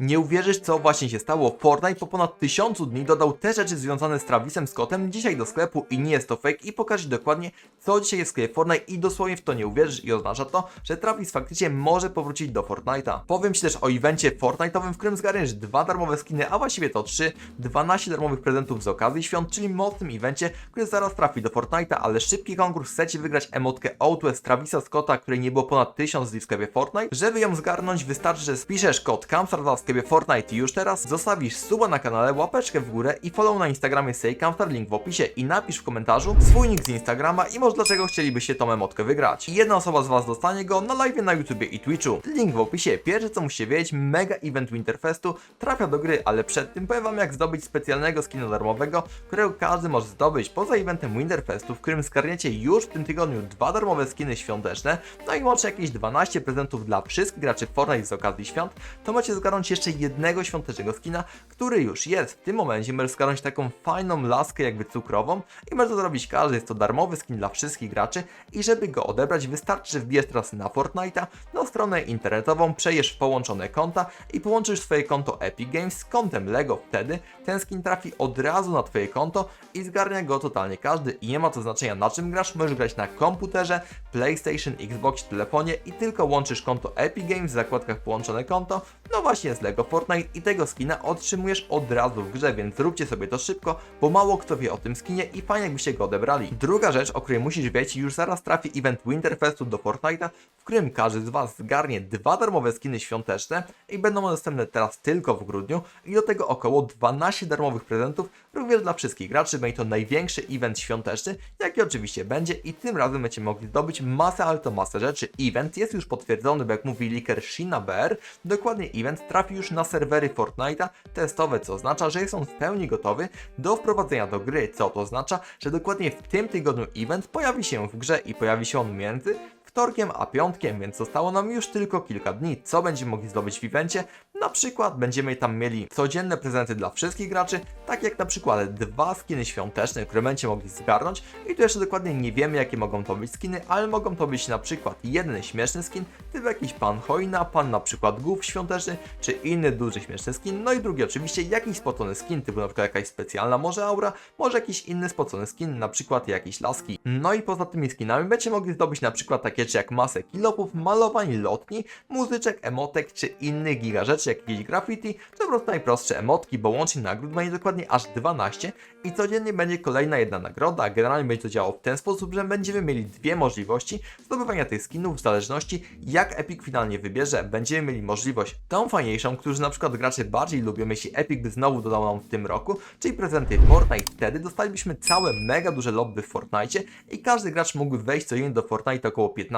Nie uwierzysz, co właśnie się stało. Fortnite po ponad tysiącu dni dodał te rzeczy związane z Travisem Scottem dzisiaj do sklepu i nie jest to fake i pokażę Ci dokładnie, co dzisiaj jest w sklepie Fortnite i dosłownie w to nie uwierzysz i oznacza to, że Travis faktycznie może powrócić do Fortnite'a. Powiem Ci też o evencie Fortnite'owym, w którym zgarniesz dwa darmowe skiny, a właściwie to trzy, 12 darmowych prezentów z okazji świąt, czyli mocnym evencie, który zaraz trafi do Fortnite'a, ale szybki konkurs chcecie wygrać emotkę Outwest Travisa Scotta, której nie było ponad 1000 dni w sklepie Fortnite. Żeby ją zgarnąć, wystarczy, że spiszesz kod Camstar sklepie Fortnite już teraz zostawisz suba na kanale, łapeczkę w górę i follow na Instagramie Say Camstar, link w opisie i napisz w komentarzu swój nick z Instagrama i może dlaczego chcielibyście tą emotkę wygrać. Jedna osoba z Was dostanie go na live na YouTubie i Twitchu. Link w opisie. Pierwsze co musicie wiedzieć, mega event Winterfestu trafia do gry, ale przed tym powiem Wam jak zdobyć specjalnego skina darmowego, którego każdy może zdobyć poza eventem Winterfestu, w którym zgarniecie już w tym tygodniu dwa darmowe skiny świąteczne, no i łącznie jakieś 12 prezentów dla wszystkich graczy Fortnite z okazji świąt, to macie zgarnąć jeszcze jednego świątecznego skina, który już jest. W tym momencie możesz zgarnąć taką fajną laskę jakby cukrową i może to zrobić każdy, jest to darmowy skin dla wszystkich graczy i żeby go odebrać wystarczy, że wbijesz teraz na Fortnite'a, na stronę internetową, przejesz w połączone konta i połączysz swoje konto Epic Games z kontem LEGO. Wtedy ten skin trafi od razu na Twoje konto i zgarnia go totalnie każdy i nie ma to znaczenia na czym grasz, możesz grać na komputerze, PlayStation, Xbox, telefonie i tylko łączysz konto Epic Games w zakładkach połączone konto, no właśnie LEGO Fortnite i tego skina otrzymujesz od razu w grze, więc zróbcie sobie to szybko, bo mało kto wie o tym skinie i fajnie jakbyście go odebrali. Druga rzecz, o której musisz wiedzieć, już zaraz trafi event Winterfestu do Fortnite'a, w którym każdy z Was zgarnie dwa darmowe skiny świąteczne i będą one dostępne teraz tylko w grudniu i do tego około 12 darmowych prezentów również dla wszystkich graczy. Będzie to największy event świąteczny, jaki oczywiście będzie i tym razem będziecie mogli zdobyć masę, ale to masę rzeczy. Event jest już potwierdzony, bo jak mówi leaker Shina BR, dokładnie event trafi już na serwery Fortnite'a testowe, co oznacza, że jest on w pełni gotowy do wprowadzenia do gry, co to oznacza, że dokładnie w tym tygodniu event pojawi się w grze i pojawi się on między wtorkiem a piątkiem, więc zostało nam już tylko kilka dni. Co będziemy mogli zdobyć w evencie? Na przykład będziemy tam mieli codzienne prezenty dla wszystkich graczy, tak jak na przykład dwa skiny świąteczne, które będziecie mogli zgarnąć i tu jeszcze dokładnie nie wiemy jakie mogą to być skiny, ale mogą to być na przykład jeden śmieszny skin, typu jakiś pan hojna, pan na przykład głów świąteczny, czy inny duży śmieszny skin, no i drugi oczywiście jakiś spocony skin, typu na przykład jakaś specjalna może aura, może jakiś inny spocony skin, na przykład jakiś laski. No i poza tymi skinami będziecie mogli zdobyć na przykład takie rzeczy jak masę kilopów, malowań lotni, muzyczek, emotek czy innych giga rzeczy, jak jakieś graffiti, czy po prostu najprostsze emotki, bo łącznie nagród będzie dokładnie aż 12 i codziennie będzie kolejna jedna nagroda, a generalnie będzie to działało w ten sposób, że będziemy mieli dwie możliwości zdobywania tych skinów w zależności jak Epic finalnie wybierze. Będziemy mieli możliwość tą fajniejszą, którzy na przykład gracze bardziej lubią, jeśli Epic by znowu dodał nam w tym roku, czyli prezenty Fortnite. Wtedy dostalibyśmy całe mega duże lobby w Fortnite i każdy gracz mógłby wejść codziennie do Fortnite około 15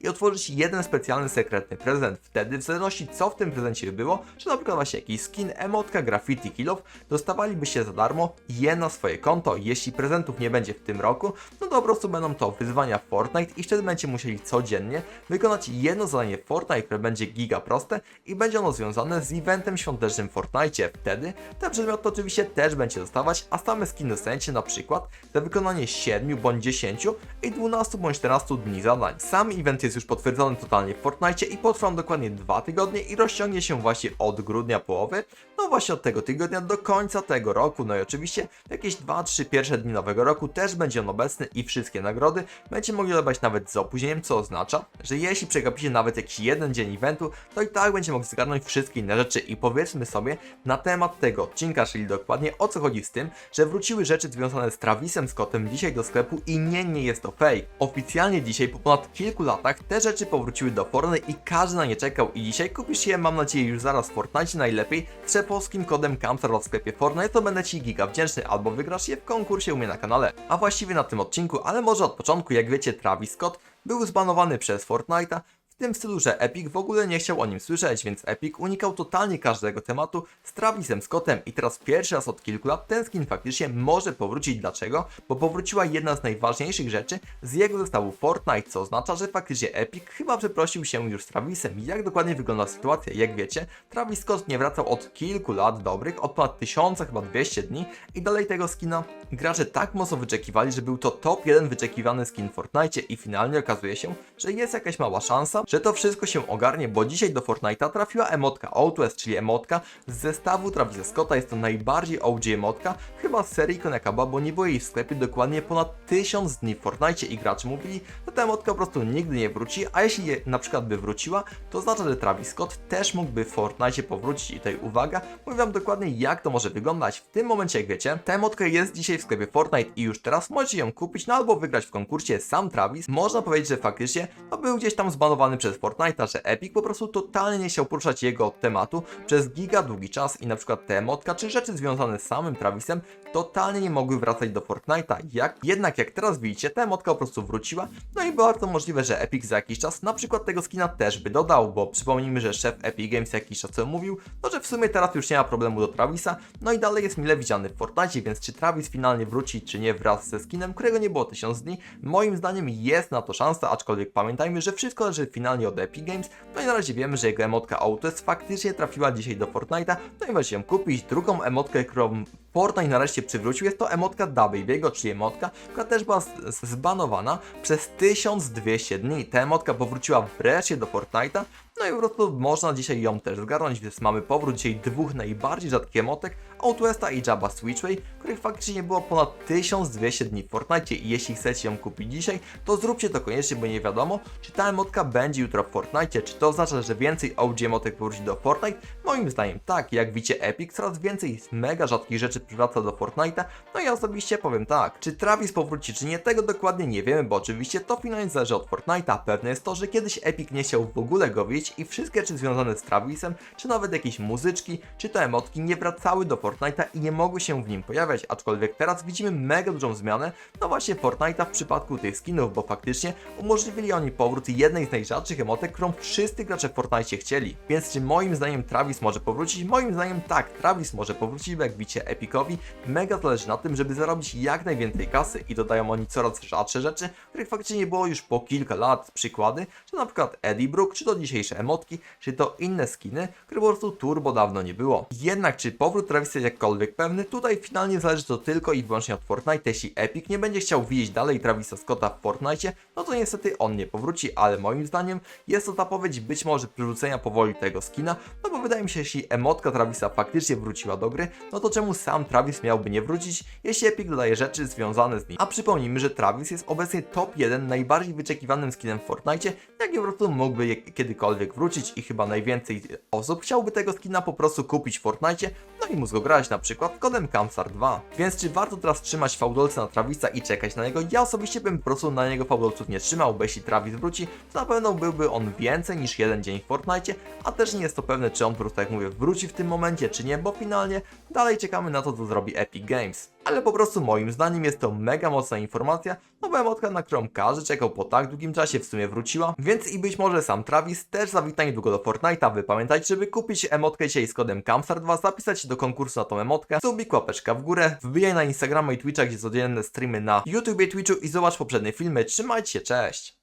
i otworzyć jeden specjalny sekretny prezent. Wtedy w zależności co w tym prezencie by było, że na przykład właśnie jakiś skin, emotka, graffiti, kilof, dostawalibyście za darmo je na swoje konto. Jeśli prezentów nie będzie w tym roku, no to po prostu będą to wyzwania Fortnite i wtedy będziecie musieli codziennie wykonać jedno zadanie w Fortnite, które będzie giga proste i będzie ono związane z eventem świątecznym w Fortnite. Wtedy ten przedmiot oczywiście też będzie dostawać, a same skiny dostaniecie na przykład za wykonanie 7 bądź 10 i 12 bądź 14 dni zadań. Sam event jest już potwierdzony totalnie w Fortnite i potrwa dokładnie 2 tygodnie i rozciągnie się właśnie od grudnia połowy, no właśnie od tego tygodnia do końca tego roku. No i oczywiście jakieś 2-3 pierwsze dni nowego roku też będzie on obecny i wszystkie nagrody będziecie mogli odebrać nawet z opóźnieniem, co oznacza, że jeśli przegapicie nawet jakiś jeden dzień eventu, to i tak będziecie mogli zgarnąć wszystkie inne rzeczy i powiedzmy sobie na temat tego odcinka, czyli dokładnie o co chodzi z tym, że wróciły rzeczy związane z Travisem Scottem dzisiaj do sklepu i nie, nie jest to fake. Oficjalnie dzisiaj po ponad kilku latach te rzeczy powróciły do Fortnite i każdy na nie czekał. I dzisiaj kupisz je, mam nadzieję, już zaraz w Fortnite najlepiej. Z przepolskim kodem Camstar w sklepie Fortnite, to będę Ci giga wdzięczny albo wygrasz je w konkursie u mnie na kanale. A właściwie na tym odcinku, ale może od początku, jak wiecie, Travis Scott był zbanowany przez Fortnite'a, w tym stylu, że Epic w ogóle nie chciał o nim słyszeć, więc Epic unikał totalnie każdego tematu z Travisem Scottem i teraz pierwszy raz od kilku lat ten skin faktycznie może powrócić. Dlaczego? Bo powróciła jedna z najważniejszych rzeczy z jego zestawu Fortnite, co oznacza, że faktycznie Epic chyba przeprosił się już z Travisem. Jak dokładnie wygląda sytuacja? Jak wiecie, Travis Scott nie wracał od kilku lat dobrych, od ponad 1000, chyba 200 dni i dalej tego skina gracze tak mocno wyczekiwali, że był to top 1 wyczekiwany skin w Fortnite i finalnie okazuje się, że jest jakaś mała szansa, że to wszystko się ogarnie, bo dzisiaj do Fortnite'a trafiła emotka Outwest, czyli emotka z zestawu Travisa Scotta. Jest to najbardziej OG emotka, chyba z serii Konekaba, bo nie było jej w sklepie dokładnie ponad 1000 dni w Fortnite i gracze mówili, że ta emotka po prostu nigdy nie wróci, a jeśli je, na przykład by wróciła, to oznacza, że Travis Scott też mógłby w Fortnite powrócić i tutaj uwaga, mówię wam dokładnie jak to może wyglądać. W tym momencie, jak wiecie, ta emotka jest dzisiaj w sklepie Fortnite i już teraz możecie ją kupić, no albo wygrać w konkursie sam Travis. Można powiedzieć, że faktycznie to był gdzieś tam zbanowany przez Fortnite'a, że Epic po prostu totalnie nie chciał poruszać jego tematu przez giga długi czas i na przykład ta emotka czy rzeczy związane z samym Travisem totalnie nie mogły wracać do Fortnite'a. Jak, jednak jak teraz widzicie, ta emotka po prostu wróciła, no i bardzo możliwe, że Epic za jakiś czas na przykład tego skina też by dodał, bo przypomnijmy, że szef Epic Games jakiś czas temu mówił, no że w sumie teraz już nie ma problemu do Travisa, no i dalej jest mile widziany w Fortnite, więc czy Travis finalnie wróci, czy nie wraz ze skinem, którego nie było 1000 dni, moim zdaniem jest na to szansa, aczkolwiek pamiętajmy, że wszystko leży finalnie od Epic Games, no i na razie wiemy, że jego emotka Autos faktycznie trafiła dzisiaj do Fortnite'a, no i możecie ją kupić. Drugą emotkę, którą Fortnite nareszcie przywrócił, jest to emotka Dababy'ego, czyli emotka, która też była zbanowana przez 1200 dni. Ta emotka powróciła wreszcie do Fortnite'a, no i po prostu można dzisiaj ją też zgarnąć, więc mamy powrót dzisiaj dwóch najbardziej rzadkich emotek, Outwesta i Jabba Switchway, których faktycznie było ponad 1200 dni w Fortnite. I jeśli chcecie ją kupić dzisiaj, to zróbcie to koniecznie, bo nie wiadomo, czy ta emotka będzie jutro w Fortnite, czy to oznacza, że więcej OG emotek powróci do Fortnite? Moim zdaniem tak, jak widzicie Epic, coraz więcej mega rzadkich rzeczy przywraca do Fortnite'a, no i osobiście powiem tak, czy Travis powróci, czy nie, tego dokładnie nie wiemy, bo oczywiście to finalnie zależy od Fortnite'a, pewne jest to, że kiedyś Epic nie chciał w ogóle go wiedzieć i wszystkie rzeczy związane z Travisem, czy nawet jakieś muzyczki, czy to emotki nie wracały do Fortnite'a i nie mogły się w nim pojawiać, aczkolwiek teraz widzimy mega dużą zmianę, no właśnie Fortnite'a w przypadku tych skinów, bo faktycznie umożliwili oni powrót jednej z najrzadszych emotek, którą wszyscy gracze w Fortnite chcieli. Więc czy moim zdaniem Travis może powrócić? Moim zdaniem tak, Travis może powrócić, bo jak widzicie Epicowi mega zależy na tym, żeby zarobić jak najwięcej kasy i dodają oni coraz rzadsze rzeczy, których faktycznie nie było już po kilka lat. Przykłady, czy na przykład Eddie Brook, czy to dzisiejsze emotki, czy to inne skiny, które po prostu turbo dawno nie było. Jednak czy powrót Travisa jest jakkolwiek pewny? Tutaj finalnie zależy to tylko i wyłącznie od Fortnite. Jeśli Epic nie będzie chciał widzieć dalej Travisa Scotta w Fortnite, no to niestety on nie powróci, ale moim zdaniem jest to zapowiedź być może przywrócenia powoli tego skina, no bo wydaje mi się, jeśli emotka Travisa faktycznie wróciła do gry, no to czemu sam Travis miałby nie wrócić, jeśli Epic dodaje rzeczy związane z nim. A przypomnijmy, że Travis jest obecnie top 1 najbardziej wyczekiwanym skinem w Fortnite, jak po prostu mógłby kiedykolwiek wrócić i chyba najwięcej osób chciałby tego skina po prostu kupić w Fortnite, i móc grać na przykład kodem Kamsar 2. Więc czy warto teraz trzymać fałdolca na Travisa i czekać na niego? Ja osobiście bym po prostu na niego fałdolców nie trzymał, bo jeśli Travis wróci, to na pewno byłby on więcej niż jeden dzień w Fortnite, a też nie jest to pewne, czy on po prostu, jak mówię, wróci w tym momencie, czy nie, bo finalnie dalej czekamy na to, co zrobi Epic Games. Ale po prostu moim zdaniem jest to mega mocna informacja, no bo emotka, na którą każdy czekał po tak długim czasie w sumie wróciła, więc i być może sam Travis też zawita niedługo do Fortnite'a. Wy pamiętajcie, żeby kupić emotkę dzisiaj z kodem Kamsar2, zapisać się do konkursu na tą emotkę, subik, łapeczka w górę, wbijaj na Instagrama i Twitcha, gdzie codzienne streamy na YouTubie, Twitchu i zobacz poprzednie filmy. Trzymajcie się, cześć!